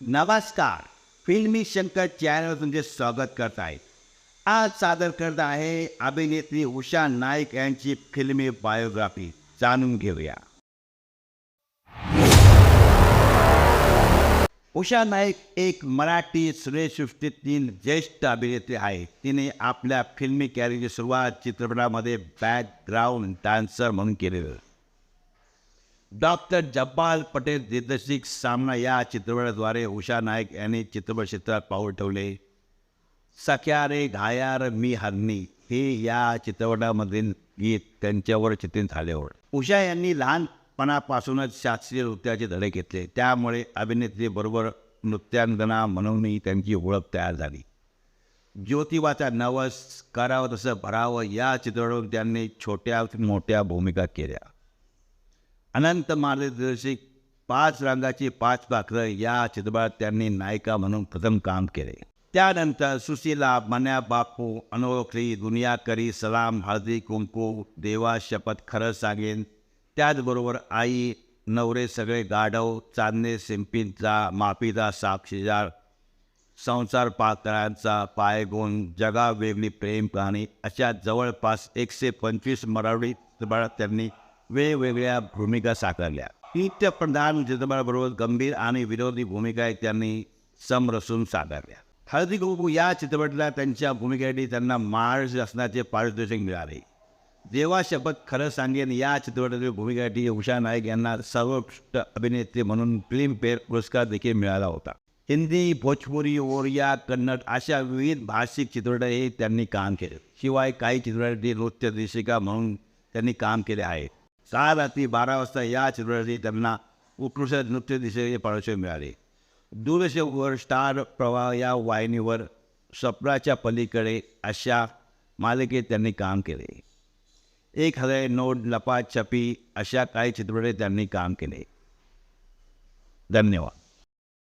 नमस्कार. फिल्मी शंकर चॅनल तुमचे स्वागत करत आहे. आज सादर करत आहे अभिनेत्री उषा नाईक यांची फिल्मी बायोग्राफी. जाणून घेऊया. उषा नाईक एक मराठी श्रेयसृष्टीतील ज्येष्ठ अभिनेत्री आहे. तिने आपल्या फिल्मी कॅरियरची सुरुवात चित्रपटामध्ये बॅकग्राऊंड डान्सर म्हणून केलेलं. डॉक्टर जब्बाल पटेल दिग्दर्शित सामना या चित्रपटाद्वारे उषा नाईक यांनी चित्रपट क्षेत्रात पाऊल ठेवले. सख्या रे घायार मी हरणी हे या चित्रपटामधील गीत त्यांच्यावर चित्रित झाले उषा यांनी लहानपणापासूनच शास्त्रीय नृत्याचे धडे घेतले. त्यामुळे अभिनेत्रीबरोबर नृत्यांगना म्हणूनही त्यांची ओळख तयार झाली. ज्योतिबाचा नवस करावं तसं भरावं या चित्रपटातून त्यांनी छोट्या मोठ्या भूमिका केल्या. अनंत मार्गदर्शिक पाच रंगाची पाच पाखरं या चित्रपटात त्यांनी नायिका म्हणून प्रथम काम केले. त्यानंतर सुशीला मन्या बापू अनोखरी दुनिया करी सलाम हळदी कुंकू देवा शपथ खरं सांगेन. त्याचबरोबर आई नवरे सगळे गाढव चांदणे सिंपींचा माफीचा साक्षीदार संसार पातळ्यांचा पायगुण जगा वेगळी प्रेम कहाणी अशा जवळपास एकशे पंचवीस मराठी चित्रपटात त्यांनी वेगवेगळ्या भूमिका साकारल्या. नित्यप्रधान चित्रपटाबरोबर गंभीर आणि विरोधी भूमिका त्यांनी समरसून साकारल्या. हळदी कुंकू या चित्रपटाला त्यांच्या भूमिकेसाठी त्यांना महाराष्ट्र शासनाचे पारितोषिक मिळाले. देवा शपथ खरं सांगेन या चित्रपटातील भूमिकेसाठी उषा नाईक यांना सर्वोत्कृष्ट अभिनेत्री म्हणून फिल्मफेअर पुरस्कार देखील मिळाला होता. हिंदी भोजपुरी ओरिया कन्नड अशा विविध भाषिक चित्रपटातही त्यांनी काम केले. शिवाय काही चित्रपटासाठी नृत्य दिशिका म्हणून त्यांनी काम केले आहे. सहा रात्री बारा वाजता या चित्रपटासाठी त्यांना उत्कृष्ट नृत्य दिशेचे पारितोषिक मिळाले दूरदर्शनवर स्टार प्रवाह या वाहिनीवर स्वप्नाच्या पलीकडे अशा मालिकेत त्यांनी काम केले एक हजार नोट लपाछपी अशा काही चित्रपटे त्यांनी काम केले धन्यवाद